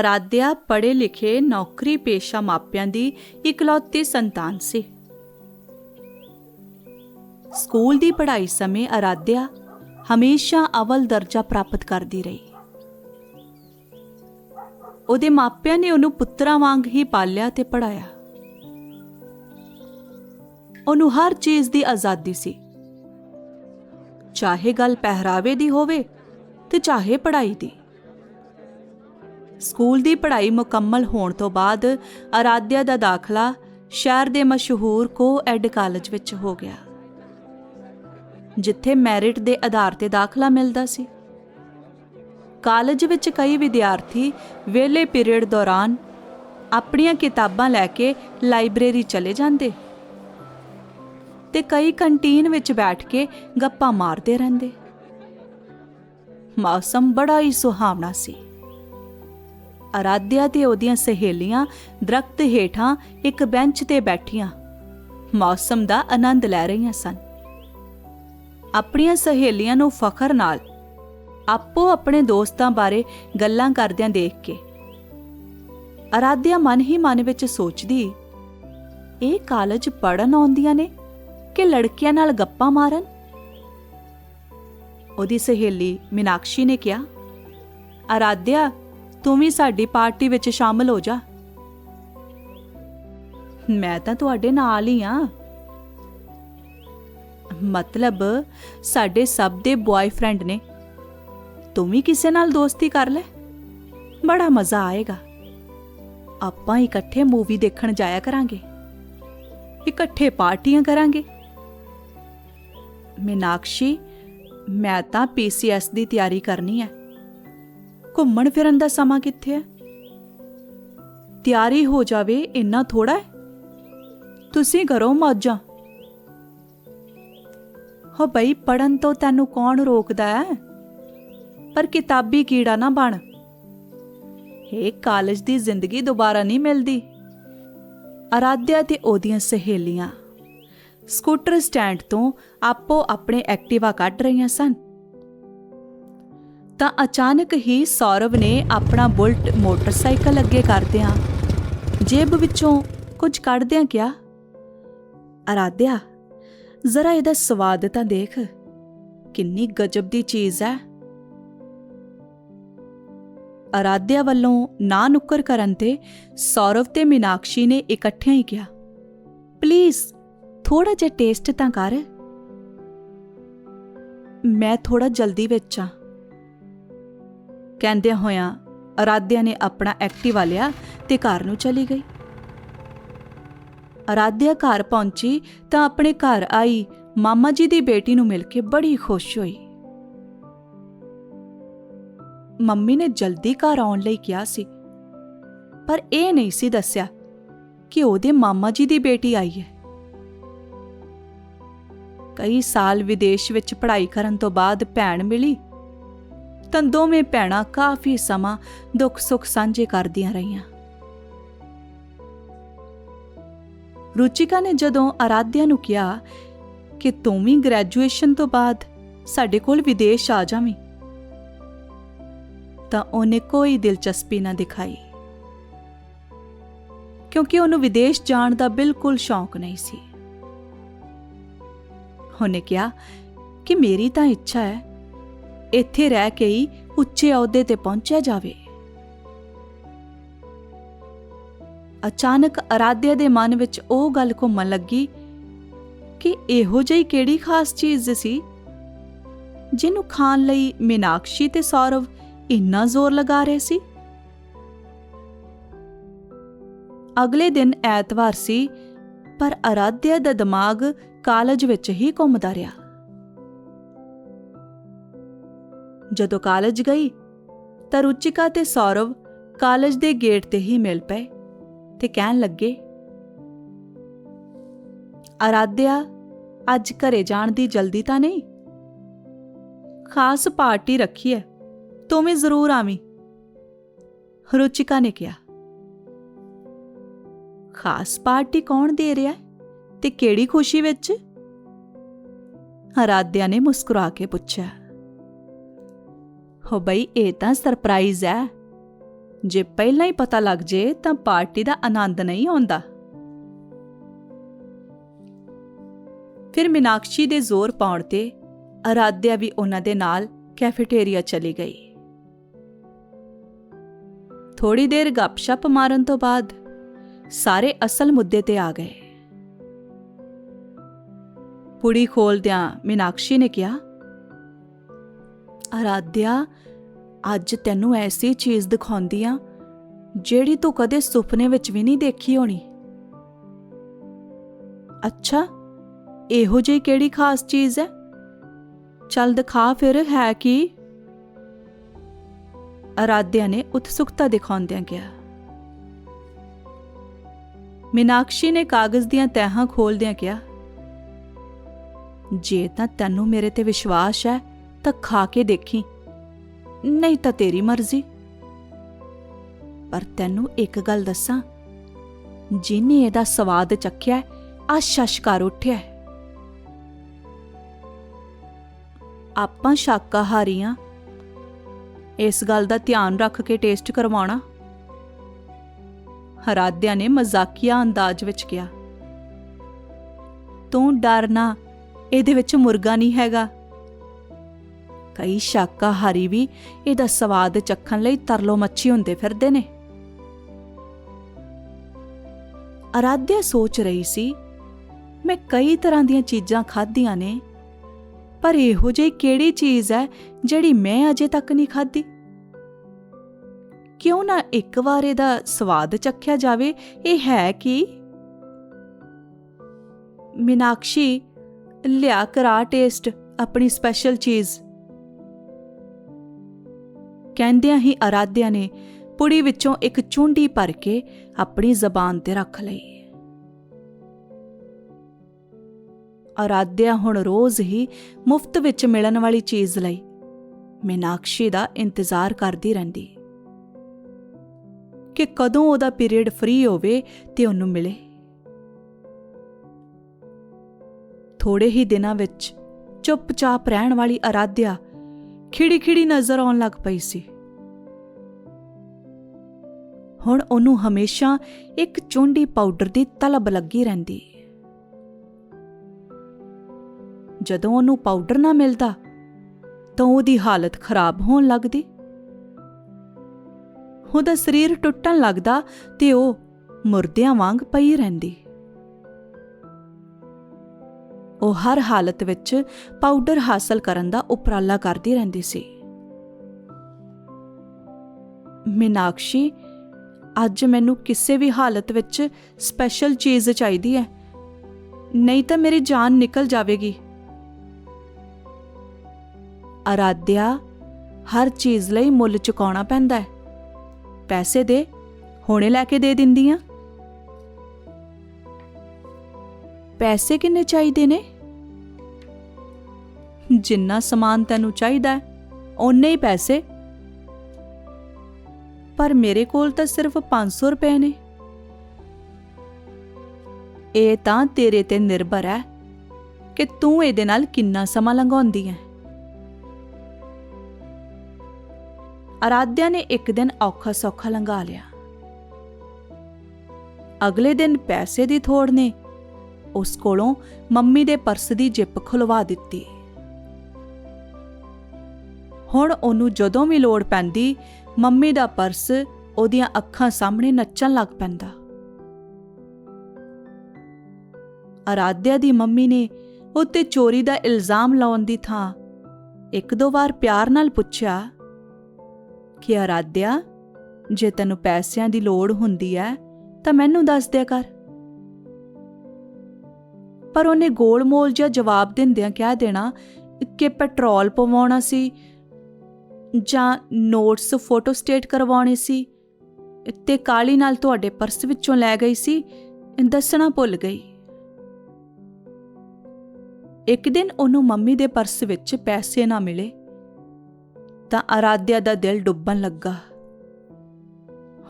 ਅਰਾਧਿਆ ਪੜ੍ਹੇ ਲਿਖੇ ਨੌਕਰੀ ਪੇਸ਼ਾ ਮਾਪਿਆਂ ਦੀ ਇਕਲੌਤੀ ਸੰਤਾਨ ਸੀ। ਸਕੂਲ ਦੀ ਪੜ੍ਹਾਈ ਸਮੇਂ ਅਰਾਧਿਆ ਹਮੇਸ਼ਾ ਅਵਲ ਦਰਜਾ ਪ੍ਰਾਪਤ ਕਰਦੀ ਰਹੀ। ਉਹਦੇ ਮਾਪਿਆਂ ਨੇ ਉਹਨੂੰ ਪੁੱਤਰਾਂ ਵਾਂਗ ਹੀ ਪਾਲਿਆ ਤੇ ਪੜਾਇਆ ਉਹਨੂੰ ਹਰ ਚੀਜ਼ ਦੀ ਆਜ਼ਾਦੀ ਸੀ। ਚਾਹੇ ਗੱਲ ਪਹਿਰਾਵੇ ਦੀ ਹੋਵੇ ਤੇ ਚਾਹੇ ਪੜ੍ਹਾਈ ਦੀ। ਸਕੂਲ ਦੀ ਪੜ੍ਹਾਈ ਮੁਕੰਮਲ ਹੋਣ ਤੋਂ ਬਾਅਦ ਅਰਾਧਿਆ ਦਾ ਦਾਖਲਾ ਸ਼ਹਿਰ ਦੇ ਮਸ਼ਹੂਰ ਕੋ ਐਡ ਕਾਲਜ ਵਿੱਚ ਹੋ ਗਿਆ, ਜਿੱਥੇ ਮੈਰਿਟ ਦੇ ਆਧਾਰ ਤੇ ਦਾਖਲਾ ਮਿਲਦਾ ਸੀ। ਕਾਲਜ ਵਿੱਚ ਕਈ ਵਿਦਿਆਰਥੀ ਵਿਹਲੇ ਪੀਰੀਅਡ ਦੌਰਾਨ ਆਪਣੀਆਂ ਕਿਤਾਬਾਂ ਲੈ ਕੇ ਲਾਇਬ੍ਰੇਰੀ ਚਲੇ ਜਾਂਦੇ ਤੇ ਕਈ ਕੰਟੀਨ ਵਿੱਚ ਬੈਠ ਕੇ ਗੱਪਾਂ ਮਾਰਦੇ ਰਹਿੰਦੇ। ਮੌਸਮ ਬੜਾ ਹੀ ਸੁਹਾਵਣਾ ਸੀ। ਅਰਾਧਿਆ ਤੇ ਉਹਦੀਆਂ ਸਹੇਲੀਆਂ ਦਰਖਤ ਹੇਠਾਂ ਇੱਕ ਬੈਂਚ ਤੇ ਬੈਠੀਆਂ। ਮੌਸਮ ਦਾ ਆਨੰਦ ਲੈ ਰਹੀਆਂ ਸਨ। ਆਪਣੀਆਂ ਸਹੇਲੀਆਂ ਨੂੰ ਫਖਰ ਨਾਲ ਆਪੋ ਆਪਣੇ ਦੋਸਤਾਂ ਬਾਰੇ ਗੱਲਾਂ ਕਰਦਿਆਂ ਦੇਖ ਕੇ। ਅਰਾਧਿਆ ਮਨ ਹੀ ਮਨ ਵਿੱਚ ਸੋਚਦੀ, ਇਹ ਕਾਲਜ ਪੜਨ ਆਉਂਦੀਆਂ ਨੇ ਕਿ ਲੜਕੀਆਂ ਨਾਲ ਗੱਪਾਂ ਮਾਰਨ? ਉਹਦੀ ਸਹੇਲੀ ਮੀਨਾਕਸ਼ੀ ਨੇ ਕਿਹਾ, ਅਰਾਧਿਆ ਤੂੰ ਵੀ ਸਾਡੀ ਪਾਰਟੀ ਵਿੱਚ ਸ਼ਾਮਲ ਹੋ ਜਾ। ਮੈਂ ਤਾਂ ਤੁਹਾਡੇ ਨਾਲ ਹੀ ਆ ਮਤਲਬ ਸਾਡੇ ਸਭ ਦੇ ਬॉयਫ੍ਰੈਂਡ ਨੇ। ਤੂੰ ਵੀ ਕਿਸੇ ਨਾਲ ਦੋਸਤੀ ਕਰ ਲੈ। ਬੜਾ ਮਜ਼ਾ ਆਏਗਾ। ਆਪਾਂ ਇਕੱਠੇ ਮੂਵੀ ਦੇਖਣ ਜਾਇਆ ਕਰਾਂਗੇ। ਇਕੱਠੇ ਪਾਰਟੀਆਂ ਕਰਾਂਗੇ। ਮੀਨਾਕਸ਼ੀ, ਮੈਂ ਤਾਂ ਪੀਸੀਐਸ ਦੀ ਤਿਆਰੀ ਕਰਨੀ ਹੈ। ਘੁੰਮਣ ਫਿਰਨ ਦਾ ਸਮਾਂ ਕਿੱਥੇ ਹੈ? ਤਿਆਰੀ ਹੋ ਜਾਵੇ, ਇੰਨਾ ਥੋੜਾ ਹੈ? ਤੁਸੀਂ ਕਰੋ ਮੌਜਾਂ ਹੋ ਬਈ ਪੜਨ ਤੋਂ ਤੈਨੂੰ ਕੌਣ ਰੋਕਦਾ ਹੈ? ਪਰ ਕਿਤਾਬੀ ਕੀੜਾ ਨਾ ਬਣ। ਇਹ ਕਾਲਜ ਦੀ ਜ਼ਿੰਦਗੀ ਦੁਬਾਰਾ ਨਹੀਂ ਮਿਲਦੀ। ਅਰਾਧਿਆ ਤੇ ਉਹਦੀਆਂ ਸਹੇਲੀਆਂ। ਸਕੂਟਰ ਸਟੈਂਡ ਤੋਂ ਆਪੋ ਆਪਣੇ ਐਕਟਿਵਾ ਕੱਢ ਰਹੀਆਂ ਸਨ। ਤਾਂ ਅਚਾਨਕ ਹੀ ਸੌਰਵ ਨੇ ਆਪਣਾ ਬੁਲਟ ਮੋਟਰਸਾਈਕਲ ਅੱਗੇ ਕਰਦਿਆਂ ਜੇਬ ਵਿੱਚੋਂ ਕੁਝ ਕੱਢਦਿਆਂ ਕਿਹਾ, ਅਰਾਧਿਆ, ਜ਼ਰਾ ਇਹਦਾ ਸਵਾਦ ਤਾਂ ਦੇਖ, ਕਿੰਨੀ ਗਜਬ ਦੀ ਚੀਜ਼ ਹੈ। ਅਰਾਧਿਆ ਵੱਲੋਂ ਨਾ ਨੁੱਕਰ ਕਰਨ ਤੇ ਸੌਰਵ ਤੇ ਮੀਨਾਕਸ਼ੀ ਨੇ ਇਕੱਠਿਆਂ ਹੀ ਕਿਹਾ, ਪਲੀਜ਼ ਥੋੜਾ ਜਿਹਾ ਟੇਸਟ ਤਾਂ ਕਰ। ਮੈਂ ਥੋੜਾ ਜਲਦੀ ਵਿੱਚ ਆ ਕਹਿੰਦਿਆਂ ਹੋਇਆਂ ਅਰਾਧਿਆ ਨੇ ਆਪਣਾ ਐਕਟਿਵਾ ਲਿਆ ਤੇ ਘਰ ਨੂੰ ਚਲੀ ਗਈ। ਅਰਾਧਿਆ ਘਰ ਪਹੁੰਚੀ ਤਾਂ ਆਪਣੇ ਘਰ ਆਈ ਮਾਮਾ ਜੀ ਦੀ ਬੇਟੀ ਨੂੰ ਮਿਲ ਕੇ ਬੜੀ ਖੁਸ਼ ਹੋਈ। ਮੰਮੀ ਨੇ ਜਲਦੀ ਘਰ ਆਉਣ ਲਈ ਕਿਹਾ ਸੀ, ਪਰ ਇਹ ਨਹੀਂ ਸੀ ਦੱਸਿਆ ਕਿ ਉਹਦੇ ਮਾਮਾ ਜੀ ਦੀ ਬੇਟੀ ਆਈ ਹੈ। ਕਈ ਸਾਲ ਵਿਦੇਸ਼ ਵਿੱਚ ਪੜ੍ਹਾਈ ਕਰਨ ਤੋਂ ਬਾਅਦ ਭੈਣ ਮਿਲੀ ਤਾਂ ਦੋਵੇਂ ਭੈਣਾਂ ਕਾਫੀ ਸਮਾਂ ਦੁੱਖ ਸੁੱਖ ਸਾਂਝੇ ਕਰਦੀਆਂ ਰਹੀਆਂ। ਰੁਚਿਕਾ ਨੇ ਜਦੋਂ ਅਰਾਧਿਆ ਨੂੰ ਕਿਹਾ ਕਿ ਤੂੰ ਵੀ ਗ੍ਰੈਜੂਏਸ਼ਨ ਤੋਂ ਬਾਅਦ ਸਾਡੇ ਕੋਲ ਵਿਦੇਸ਼ ਆ ਜਾਵੀਂ, ਤਾਂ ਉਹਨੇ ਕੋਈ ਦਿਲਚਸਪੀ ਨਾ ਦਿਖਾਈ। ਕਿਉਂਕਿ ਉਹਨੂੰ ਵਿਦੇਸ਼ ਜਾਣ ਦਾ ਬਿਲਕੁਲ ਸ਼ੌਂਕ ਨਹੀਂ ਸੀ। ਉਹਨੇ ਕਿਹਾ ਕਿ ਮੇਰੀ ਤਾਂ ਇੱਛਾ ਹੈ ਇੱਥੇ ਰਹਿ ਕੇ ਹੀ ਉੱਚੇ ਅਹੁਦੇ ਤੇ ਪਹੁੰਚਿਆ ਜਾਵੇ। ਅਚਾਨਕ ਅਰਾਧਿਆ ਦੇ ਮਨ ਵਿੱਚ ਉਹ ਗੱਲ ਘੁੰਮਣ ਲੱਗੀ ਕਿ ਇਹੋ ਜਿਹੀ ਕਿਹੜੀ ਖਾਸ ਚੀਜ਼ ਸੀ ਜਿਹਨੂੰ ਖਾਣ ਲਈ ਮੀਨਾਕਸ਼ੀ ਤੇ ਸੌਰਵ ਇੰਨਾ ਜ਼ੋਰ ਲਗਾ ਰਹੇ ਸੀ? ਅਗਲੇ ਦਿਨ ਐਤਵਾਰ ਸੀ, ਪਰ ਅਰਾਧਿਆ ਦਾ ਦਿਮਾਗ ਕਾਲਜ ਵਿੱਚ ਹੀ ਘੁੰਮਦਾ ਰਿਹਾ। ਜਦੋਂ ਕਾਲਜ ਗਈ ਤਾਂ ਰੁਚਿਕਾ ਤੇ ਸੌਰਵ ਕਾਲਜ ਦੇ ਗੇਟ ਤੇ ਹੀ ਮਿਲ ਪਏ ਤੇ ਕਹਿਣ ਲੱਗੇ, ਅਰਾਧਿਆ, ਅੱਜ ਘਰੇ ਜਾਣ ਦੀ ਜਲਦੀ ਤਾਂ ਨਹੀਂ? ਖਾਸ ਪਾਰਟੀ ਰੱਖੀ ਹੈ ਤੂੰ ਵੀ ਜ਼ਰੂਰ ਆਵੀਂ। ਰੁਚਿਕਾ ਨੇ ਕਿਹਾ, ਖਾਸ ਪਾਰਟੀ ਕੌਣ ਦੇ ਰਿਹਾ ਹੈ ਤੇ ਕਿਹੜੀ ਖੁਸ਼ੀ ਵਿੱਚ? ਅਰਾਧਿਆ ਨੇ ਮੁਸਕਰਾ ਕੇ ਪੁੱਛਿਆ ਹੋ ਬਈ, ਇਹ ਤਾਂ ਸਰਪ੍ਰਾਈਜ਼ ਹੈ ਜੇ ਪਹਿਲਾਂ ਹੀ ਪਤਾ ਲੱਗ ਜੇ, ਤਾਂ ਪਾਰਟੀ ਦਾ ਆਨੰਦ ਨਹੀਂ ਆਉਂਦਾ। ਫਿਰ ਮੀਨਾਕਸ਼ੀ ਦੇ ਜ਼ੋਰ ਪਾਉਣ ਤੇ ਅਰਾਧਿਆ ਵੀ ਉਹਨਾਂ ਦੇ ਨਾਲ ਕੈਫੇਟੇਰੀਆ ਚਲੀ ਗਈ। ਥੋੜੀ ਦੇਰ ਗੱਪਸ਼ਪ ਮਾਰਨ ਤੋਂ ਬਾਅਦ ਸਾਰੇ ਅਸਲ ਮੁੱਦੇ ਤੇ ਆ ਗਏ। ਪੁੜੀ ਖੋਲਦਿਆਂ ਮੀਨਾਕਸ਼ੀ ਨੇ ਕਿਹਾ ਅਰਾਧਿਆ, ਅੱਜ ਤੈਨੂੰ ਐਸੀ ਚੀਜ਼ ਦਿਖਾਉਂਦੀ ਆ, ਜਿਹੜੀ ਤੂੰ ਕਦੇ ਸੁਪਨੇ ਵਿੱਚ ਵੀ ਨਹੀਂ ਦੇਖੀ ਹੋਣੀ। ਅੱਛਾ, ਇਹੋ ਜਿਹੀ ਕਿਹੜੀ ਖਾਸ ਚੀਜ਼ ਹੈ ਚੱਲ ਦਿਖਾ ਫਿਰ, ਹੈ ਕੀ? ਅਰਾਧਿਆ ਨੇ ਉਤਸੁਕਤਾ ਦਿਖਾਉਂਦਿਆਂ ਕਿਹਾ। ਮੀਨਾਕਸ਼ੀ ਨੇ ਕਾਗਜ਼ ਦੀਆਂ ਤਹਿਾਂ ਖੋਲਦਿਆਂ ਕਿਹਾ, ਜੇ ਤਾਂ ਤੈਨੂੰ ਮੇਰੇ ਤੇ ਵਿਸ਼ਵਾਸ ਹੈ ਤਾਂ ਖਾ ਕੇ ਦੇਖੀ। ਨਹੀਂ ਤਾਂ ਤੇਰੀ ਮਰਜ਼ੀ। ਪਰ ਤੈਨੂੰ ਇੱਕ ਗੱਲ ਦੱਸਾਂ, ਜਿਨੇ ਇਹਦਾ ਸਵਾਦ ਚੱਖਿਆ ਆ ਸ਼ਸ਼ਕਾਰ ਉੱਠਿਆ। ਆਪਾਂ ਸ਼ਾਕਾਹਾਰੀ ਆਂ ਇਸ ਗੱਲ ਦਾ ਧਿਆਨ ਰੱਖ ਕੇ ਟੇਸਟ ਕਰਵਾਉਣਾ। ਹਰਾਦਿਆ ਨੇ ਮਜ਼ਾਕੀਆ ਅੰਦਾਜ਼ ਵਿੱਚ ਕਿਹਾ, ਤੂੰ ਡਰਨਾ ਇਹਦੇ ਵਿੱਚ ਮੁਰਗਾ ਨਹੀਂ ਹੈਗਾ। ਕਈ ਸ਼ਾਕਾਹਾਰੀ ਵੀ ਇਹਦਾ ਸਵਾਦ ਚੱਖਣ ਲਈ ਤਰਲੋ ਮੱਛੀ ਹੁੰਦੇ ਫਿਰਦੇ ਨੇ। ਅਰਾਧਿਆ ਸੋਚ ਰਹੀ ਸੀ, ਮੈਂ ਕਈ ਤਰ੍ਹਾਂ ਦੀਆਂ ਚੀਜ਼ਾਂ ਖਾਧੀਆਂ ਨੇ, ਪਰ ਇਹੋ ਜਿਹੀ ਕਿਹੜੀ ਚੀਜ਼ ਹੈ ਜਿਹੜੀ ਮੈਂ ਅਜੇ ਤੱਕ ਨਹੀਂ ਖਾਧੀ? ਕਿਉਂ ਨਾ ਇੱਕ ਵਾਰ ਇਹਦਾ ਸਵਾਦ ਚੱਖਿਆ ਜਾਵੇ, ਇਹ ਹੈ ਕਿ ਮੀਨਾਕਸ਼ੀ ਲਿਆ ਕਰਾ ਟੇਸਟ ਆਪਣੀ ਸਪੈਸ਼ਲ ਚੀਜ਼। ਕਹਿੰਦਿਆਂ ਹੀ ਅਰਾਧਿਆ ਨੇ ਪੁੜੀ ਵਿੱਚੋਂ ਇੱਕ ਚੁੰਡੀ ਭਰ ਕੇ ਆਪਣੀ ਜ਼ਬਾਨ ਤੇ ਰੱਖ ਲਈ। ਅਰਾਧਿਆ ਹੁਣ ਰੋਜ਼ ਹੀ ਮੁਫਤ ਵਿੱਚ ਮਿਲਣ ਵਾਲੀ ਚੀਜ਼ ਲਈ ਮੀਨਾਕਸ਼ੀ ਦਾ ਇੰਤਜ਼ਾਰ ਕਰਦੀ ਰਹਿੰਦੀ। ਕਿ ਕਦੋਂ ਉਹਦਾ ਪੀਰੀਅਡ ਫ੍ਰੀ ਹੋਵੇ ਤੇ ਉਹਨੂੰ ਮਿਲੇ। ਥੋੜੇ ਹੀ ਦਿਨਾਂ ਵਿੱਚ ਚੁੱਪਚਾਪ ਰਹਿਣ ਵਾਲੀ ਅਰਾਧਿਆ ਖਿੜੀ ਖਿੜੀ ਨਜ਼ਰ ਆਉਣ ਲੱਗ ਪਈ ਸੀ। ਹੁਣ ਉਹਨੂੰ ਹਮੇਸ਼ਾ ਇੱਕ ਚੁੰਡੀ ਪਾਊਡਰ ਦੀ ਤਲਬ ਲੱਗੀ ਰਹਿੰਦੀ। ਜਦੋਂ ਉਹਨੂੰ ਪਾਊਡਰ ਨਾ ਮਿਲਦਾ, ਤਾਂ ਉਹਦੀ ਹਾਲਤ ਖਰਾਬ ਹੋਣ ਲੱਗਦੀ। ਉਹਦਾ ਸਰੀਰ ਟੁੱਟਣ ਲੱਗਦਾ ਤੇ ਉਹ ਮੁਰਦਿਆਂ ਵਾਂਗ ਪਈ ਰਹਿੰਦੀ। ਉਹ ਹਰ ਹਾਲਤ ਵਿੱਚ ਪਾਊਡਰ ਹਾਸਲ ਕਰਨ ਦਾ ਉਪਰਾਲਾ ਕਰਦੀ ਰਹਿੰਦੀ ਸੀ। ਮੀਨਾਕਸ਼ੀ, ਅੱਜ ਮੈਨੂੰ ਕਿਸੇ ਵੀ ਹਾਲਤ ਵਿੱਚ ਸਪੈਸ਼ਲ ਚੀਜ਼ ਚਾਹੀਦੀ ਹੈ। ਨਹੀਂ ਤਾਂ ਮੇਰੀ ਜਾਨ ਨਿਕਲ ਜਾਵੇਗੀ। ਅਰਾਧਿਆ ਹਰ ਚੀਜ਼ ਲਈ ਮੁੱਲ ਚੁਕਾਉਣਾ ਪੈਂਦਾ ਹੈ। ਪੈਸੇ ਦੇ, ਹੁਣੇ ਲੈ ਕੇ ਦੇ ਦਿੰਦੀ ਦਿੰਦੀਆਂ। ਪੈਸੇ ਕਿੰਨੇ ਚਾਹੀਦੇ ਨੇ? ਜਿੰਨਾ ਸਮਾਨ ਤੈਨੂੰ ਚਾਹੀਦਾ ਓਨੇ ਹੀ ਪੈਸੇ। ਪਰ ਮੇਰੇ ਕੋਲ ਤਾਂ ਸਿਰਫ 500 ਰੁਪਏ ਨੇ। ਇਹ ਤਾਂ ਤੇਰੇ ਤੇ ਨਿਰਭਰ ਹੈ ਕਿ ਤੂੰ ਇਹਦੇ ਨਾਲ ਕਿੰਨਾ ਸਮਾਂ ਲੰਘਾਉਂਦੀ ਹੈ। ਅਰਾਧਿਆ ਨੇ ਇੱਕ ਦਿਨ ਔਖਾ ਸੌਖਾ ਲੰਘਾ ਲਿਆ। ਅਗਲੇ ਦਿਨ ਪੈਸੇ ਦੀ ਥੋੜ ਨੇ। ਉਸ ਕੋਲੋਂ ਮੰਮੀ ਦੇ ਪਰਸ ਦੀ ਜਿੱਪ ਖੁਲਵਾ ਦਿੱਤੀ। ਹੁਣ ਉਹਨੂੰ ਜਦੋਂ ਵੀ ਲੋੜ ਪੈਂਦੀ, ਮੰਮੀ ਦਾ ਪਰਸ ਉਹਦੀਆਂ ਅੱਖਾਂ ਸਾਹਮਣੇ ਨੱਚਣ ਲੱਗ ਪੈਂਦਾ। ਅਰਾਧਿਆ ਦੀ ਮੰਮੀ ਨੇ ਉੱਤੇ ਚੋਰੀ ਦਾ ਇਲਜ਼ਾਮ ਲਾਉਣ ਦੀ ਥਾਂ ਇੱਕ ਦੋ ਵਾਰ ਪਿਆਰ ਨਾਲ ਪੁੱਛਿਆ, ਕਿ ਅਰਾਧਿਆ, ਜੇ ਤੈਨੂੰ ਪੈਸਿਆਂ ਦੀ ਲੋੜ ਹੁੰਦੀ ਹੈ ਤਾਂ ਮੈਨੂੰ ਦੱਸ ਦਿਆ ਕਰ। ਪਰ ਉਹਨੇ ਗੋਲ-ਮੋਲ ਜਿਹਾ ਜਵਾਬ ਦਿੰਦਿਆਂ ਕਹਿ ਦੇਣਾ ਕਿ ਪੈਟਰੋਲ ਪਵਾਉਣਾ ਸੀ ਜਾਂ ਨੋਟਸ ਫੋਟੋ ਸਟੇਟ ਕਰਵਾਉਣੇ ਸੀ, ਤੇ ਕਾਲੀ ਨਾਲ ਤੁਹਾਡੇ ਪਰਸ ਵਿੱਚੋਂ ਲੈ ਗਈ ਸੀ, ਦੱਸਣਾ ਭੁੱਲ ਗਈ। ਇੱਕ ਦਿਨ ਉਹਨੂੰ ਮੰਮੀ ਦੇ ਪਰਸ ਵਿੱਚ ਪੈਸੇ ਨਾ ਮਿਲੇ, ਤਾਂ ਅਰਾਧਿਆ ਦਾ ਦਿਲ ਡੁੱਬਣ ਲੱਗਾ।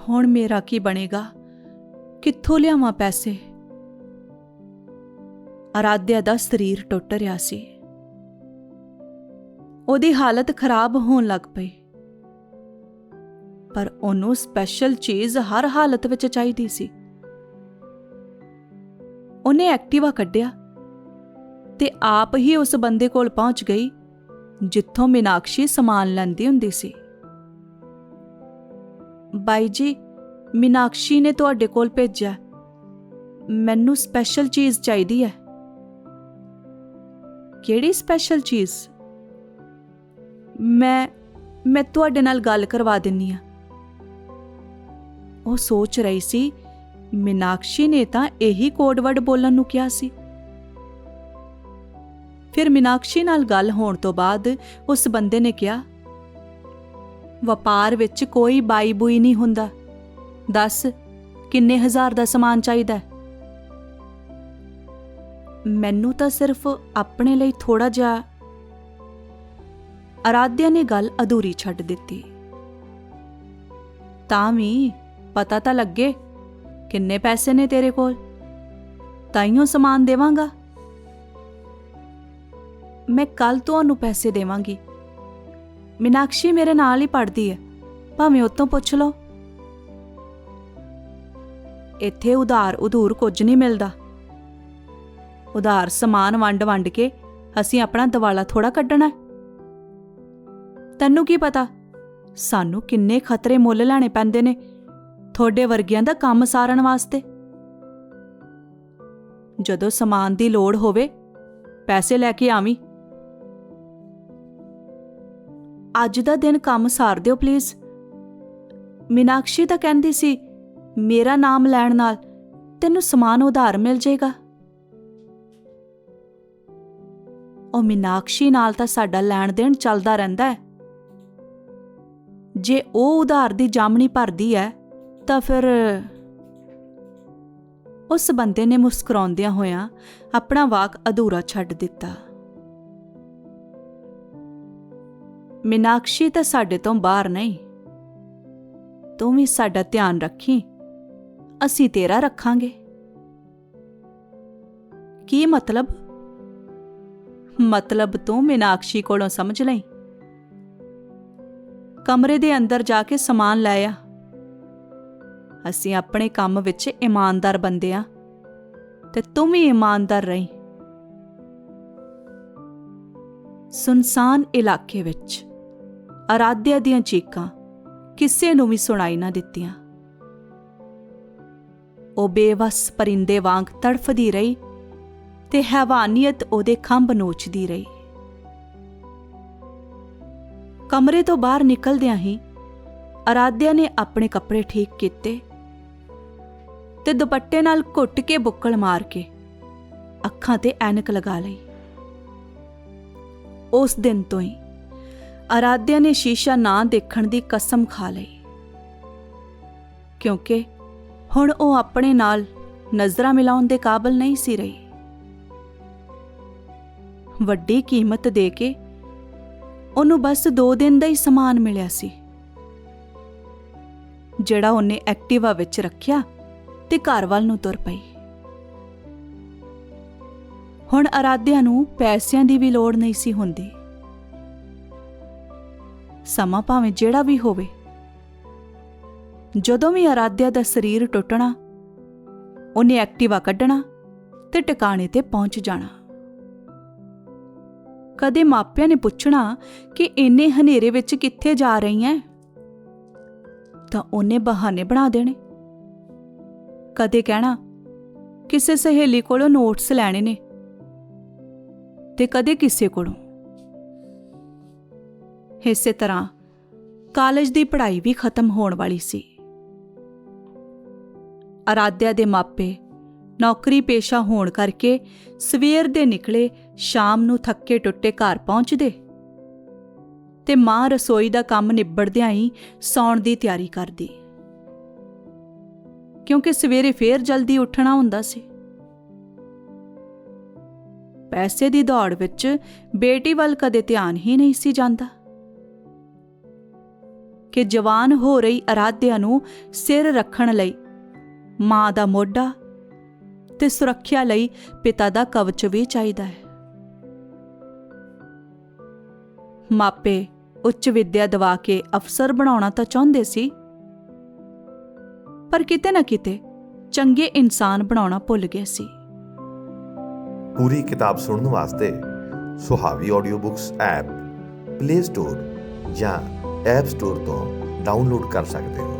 ਹੁਣ ਮੇਰਾ ਕੀ ਬਣੇਗਾ? ਕਿੱਥੋਂ ਲਿਆਵਾਂ ਪੈਸੇ? ਅਰਾਧਿਆ ਦਾ ਸਰੀਰ ਟੁੱਟ ਰਿਹਾ ਸੀ। ਉਹਦੀ ਹਾਲਤ ਖਰਾਬ ਹੋਣ ਲੱਗ ਪਈ। ਪਰ ਉਹਨੂੰ ਸਪੈਸ਼ਲ ਚੀਜ਼ ਹਰ ਹਾਲਤ ਵਿੱਚ ਚਾਹੀਦੀ ਸੀ। ਉਹਨੇ ਐਕਟਿਵਾ ਕੱਢਿਆ ਤੇ ਆਪ ਹੀ ਉਸ ਬੰਦੇ ਕੋਲ ਪਹੁੰਚ ਗਈ, ਜਿੱਥੋਂ ਮੀਨਾਕਸ਼ੀ ਸਮਾਨ ਲੈਂਦੀ ਹੁੰਦੀ ਸੀ। ਬਾਈ ਜੀ, ਮੀਨਾਕਸ਼ੀ ਨੇ ਤੁਹਾਡੇ ਕੋਲ ਭੇਜਿਆ। ਮੈਨੂੰ ਸਪੈਸ਼ਲ ਚੀਜ਼ ਚਾਹੀਦੀ ਹੈ। ਕਿਹੜੀ ਸਪੈਸ਼ਲ ਚੀਜ਼? ਮੈਂ ਮੈਂ ਤੁਹਾਡੇ ਨਾਲ ਗੱਲ ਕਰਵਾ ਦਿੰਨੀ ਆ। ਉਹ ਸੋਚ ਰਹੀ ਸੀ, ਮੀਨਾਕਸ਼ੀ ਨੇ ਤਾਂ ਇਹੀ ਕੋਡ ਵਰਡ ਬੋਲਣ ਨੂੰ ਕਿਹਾ ਸੀ। ਫਿਰ ਮੀਨਾਕਸ਼ੀ ਨਾਲ ਗੱਲ ਹੋਣ ਤੋਂ ਬਾਅਦ ਉਸ ਬੰਦੇ ਨੇ ਕਿਹਾ, ਵਪਾਰ ਵਿੱਚ ਕੋਈ ਬਾਈ ਬੂਈ ਨਹੀਂ ਹੁੰਦਾ। ਦੱਸ, ਕਿੰਨੇ ਹਜ਼ਾਰ ਦਾ ਸਮਾਨ ਚਾਹੀਦਾ ਹੈ? ਮੈਨੂੰ ਤਾਂ ਸਿਰਫ ਆਪਣੇ ਲਈ ਥੋੜਾ ਜਿਹਾ ਅਰਾਧਿਆ ਨੇ ਗੱਲ ਅਧੂਰੀ ਛੱਡ ਦਿੱਤੀ। ਤਾਂ ਵੀ ਪਤਾ ਤਾਂ ਲੱਗੇ ਕਿੰਨੇ ਪੈਸੇ ਨੇ ਤੇਰੇ ਕੋਲ? ਤਾਈਓ ਸਮਾਨ ਦੇਵਾਂਗਾ? ਮੈਂ ਕੱਲ ਤੁਹਾਨੂੰ ਪੈਸੇ ਦੇਵਾਂਗੀ। ਮੀਨਾਕਸ਼ੀ ਮੇਰੇ ਨਾਲ ਹੀ ਪੜਦੀ ਹੈ। ਭਾਵੇਂ ਉਤੋਂ ਪੁੱਛ ਲਓ। ਇੱਥੇ ਉਧਾਰ ਉਧੂਰ ਕੁਝ ਨਹੀਂ ਮਿਲਦਾ। ਉਧਾਰ ਸਮਾਨ ਵੰਡ ਵੰਡ ਕੇ ਅਸੀਂ ਆਪਣਾ ਦਿਵਾਲਾ ਥੋੜਾ ਕੱਢਣਾ ਹੈ। ਤੈਨੂੰ ਕੀ ਪਤਾ? ਸਾਨੂੰ ਕਿੰਨੇ ਖਤਰੇ ਮੁੱਲ ਲੈਣੇ ਪੈਂਦੇ ਨੇ ਤੁਹਾਡੇ ਵਰਗਿਆਂ ਦਾ ਕੰਮ ਸਾਰਨ ਵਾਸਤੇ। ਜਦੋਂ ਸਮਾਨ ਦੀ ਲੋੜ ਹੋਵੇ, ਪੈਸੇ ਲੈ ਕੇ ਆਵੀਂ। ਅੱਜ ਦਾ ਦਿਨ ਕੰਮ ਸਾਰ ਦਿਓ ਪਲੀਜ਼। ਮੀਨਾਕਸ਼ੀ ਤਾਂ ਕਹਿੰਦੀ ਸੀ, ਮੇਰਾ ਨਾਮ ਲੈਣ ਨਾਲ ਤੈਨੂੰ ਸਮਾਨ ਉਧਾਰ ਮਿਲ ਜਾਏਗਾ। ਉਹ ਮੀਨਾਕਸ਼ੀ ਨਾਲ ਤਾਂ ਸਾਡਾ ਲੈਣ ਦੇਣ ਚੱਲਦਾ ਰਹਿੰਦਾ ਹੈ। ਜੇ ਉਹ ਉਧਾਰ ਦੀ ਜਾਮਣੀ ਭਰਦੀ ਹੈ, ਤਾਂ ਫਿਰ ਉਸ ਬੰਦੇ ਨੇ ਮੁਸਕਰਾਉਂਦਿਆਂ ਹੋਇਆਂ ਆਪਣਾ ਵਾਕ ਅਧੂਰਾ ਛੱਡ ਦਿੱਤਾ। ਮੀਨਾਕਸ਼ੀ ਤਾਂ ਸਾਡੇ ਤੋਂ ਬਾਹਰ ਨਹੀਂ। ਤੂੰ ਵੀ ਸਾਡਾ ਧਿਆਨ ਰੱਖੀ। ਅਸੀਂ ਤੇਰਾ ਰੱਖਾਂਗੇ। ਕੀ ਮਤਲਬ? ਮਤਲਬ ਤੂੰ ਮੀਨਾਕਸ਼ੀ ਕੋਲੋਂ ਸਮਝ ਲਈ? ਕਮਰੇ ਦੇ ਅੰਦਰ ਜਾ ਕੇ ਸਮਾਨ ਲੈ ਆ। ਅਸੀਂ ਆਪਣੇ ਕੰਮ ਵਿੱਚ ਇਮਾਨਦਾਰ ਬੰਦੇ ਆ ਤੇ ਤੂੰ ਵੀ ਇਮਾਨਦਾਰ ਰਹੀਂ। ਸੁਨਸਾਨ ਇਲਾਕੇ ਵਿੱਚ ਅਰਾਧਿਆ ਦੀਆਂ ਚੀਕਾਂ ਕਿਸੇ ਨੂੰ ਵੀ ਸੁਣਾਈ ਨਾ ਦਿੱਤੀਆਂ। ਉਹ ਬੇਵਸ ਪਰਿੰਦੇ ਵਾਂਗ ਤੜਫਦੀ ਰਹੀ ਤੇ ਹੈਵਾਨੀਅਤ ਉਹਦੇ ਖੰਭ ਨੋਚਦੀ ਰਹੀ। ਕਮਰੇ ਤੋਂ ਬਾਹਰ ਨਿਕਲਦਿਆਂ ਹੀ ਅਰਾਧਿਆ ਨੇ ਆਪਣੇ ਕੱਪੜੇ ਠੀਕ ਕੀਤੇ ਤੇ ਦੁਪੱਟੇ ਨਾਲ ਘੁੱਟ ਕੇ ਬੁੱਕਲ ਮਾਰ ਕੇ ਅੱਖਾਂ ਤੇ ਐਨਕ ਲਗਾ ਲਈ। ਉਸ ਦਿਨ ਤੋਂ ਹੀ ਅਰਾਧਿਆ ਨੇ ਸ਼ੀਸ਼ਾ ਨਾ ਦੇਖਣ ਦੀ ਕਸਮ ਖਾ ਲਈ, ਕਿਉਂਕਿ ਹੁਣ ਉਹ ਆਪਣੇ ਨਾਲ ਨਜ਼ਰਾਂ ਮਿਲਾਉਣ ਦੇ ਕਾਬਲ ਨਹੀਂ ਸੀ ਰਹੀ। ਵੱਡੀ ਕੀਮਤ ਦੇ ਕੇ ਉਹਨੂੰ ਬਸ 2 ਦਿਨ ਦਾ ਹੀ ਸਮਾਨ ਮਿਲਿਆ ਸੀ। ਜਿਹੜਾ ਉਹਨੇ ਐਕਟਿਵਾ ਵਿੱਚ ਰੱਖਿਆ ਤੇ ਘਰ ਵੱਲ ਨੂੰ ਤੁਰ ਪਈ। ਹੁਣ ਅਰਾਧਿਆ ਨੂੰ ਪੈਸਿਆਂ ਦੀ ਵੀ ਲੋੜ ਨਹੀਂ ਸੀ ਹੁੰਦੀ। ਸਮਾਂ ਭਾਵੇਂ ਜਿਹੜਾ ਵੀ ਹੋਵੇ। ਜਦੋਂ ਵੀ ਅਰਾਧਿਆ ਦਾ ਸਰੀਰ ਟੁੱਟਣਾ, ਉਹਨੇ ਐਕਟਿਵਾ ਕੱਢਣਾ ਤੇ ਟਿਕਾਣੇ ਤੇ ਪਹੁੰਚ ਜਾਣਾ। ਕਦੇ ਮਾਪਿਆਂ ਨੇ ਪੁੱਛਣਾ ਕਿ ਇੰਨੇ ਹਨੇਰੇ ਵਿੱਚ ਕਿੱਥੇ ਜਾ ਰਹੀ ਐ? ਤਾਂ ਉਹਨੇ ਬਹਾਨੇ ਬਣਾ ਦੇਣੇ। ਕਦੇ ਕਹਿਣਾ, ਕਿਸੇ ਸਹੇਲੀ ਕੋਲੋਂ ਨੋਟਸ ਲੈਣੇ ਨੇ ਤੇ ਕਦੇ ਕਿਸੇ ਕੋਲੋਂ। ਇਸੇ ਤਰ੍ਹਾਂ ਕਾਲਜ ਦੀ ਪੜ੍ਹਾਈ ਵੀ ਖਤਮ ਹੋਣ ਵਾਲੀ ਸੀ। ਅਰਾਧਿਆ ਦੇ ਮਾਪੇ ਨੌਕਰੀ ਪੇਸ਼ਾ ਹੋਣ ਕਰਕੇ ਸਵੇਰ ਦੇ ਨਿਕਲੇ ਸ਼ਾਮ ਨੂੰ ਥੱਕੇ ਟੁੱਟੇ ਘਰ ਪਹੁੰਚਦੇ ਤੇ ਮਾਂ ਰਸੋਈ ਦਾ ਕੰਮ ਨਿਬੜਦਿਆਂ ਹੀ ਸੌਣ ਦੀ ਤਿਆਰੀ ਕਰਦੀ। ਕਿਉਂਕਿ ਸਵੇਰੇ ਫੇਰ ਜਲਦੀ ਉੱਠਣਾ ਹੁੰਦਾ ਸੀ। ਪੈਸੇ ਦੀ ਦੌੜ ਵਿੱਚ ਬੇਟੀ ਵੱਲ ਕਦੇ ਧਿਆਨ ਹੀ ਨਹੀਂ ਸੀ ਜਾਂਦਾ। ਕਿ ਜਵਾਨ ਹੋ ਰਹੀ ਅਰਾਧਿਆ ਨੂੰ ਸਿਰ ਰੱਖਣ ਲਈ ਮਾਂ ਦਾ ਮੋਢਾ ਤੇ ਸੁਰੱਖਿਆ ਲਈ ਪਿਤਾ ਦਾ ਕਵਚ ਵੀ ਚਾਹੀਦਾ ਹੈ। ਮਾਪੇ ਉੱਚ ਵਿੱਦਿਆ ਦਵਾ ਕੇ ਅਫਸਰ ਬਣਾਉਣਾ ਤਾਂ ਚਾਹੁੰਦੇ ਸੀ। ਪਰ ਕਿਤੇ ਨਾ ਕਿਤੇ ਚੰਗੇ ਇਨਸਾਨ ਬਣਾਉਣਾ ਭੁੱਲ ਗਏ ਸੀ। ਪੂਰੀ ਕਿਤਾਬ ਸੁਣਨ ਵਾਸਤੇ Suhavi audio books app play store ਜਾਂ ਐਪ ਸਟੋਰ ਤੋਂ ਡਾਊਨਲੋਡ ਕਰ ਸਕਦੇ ਹੋ।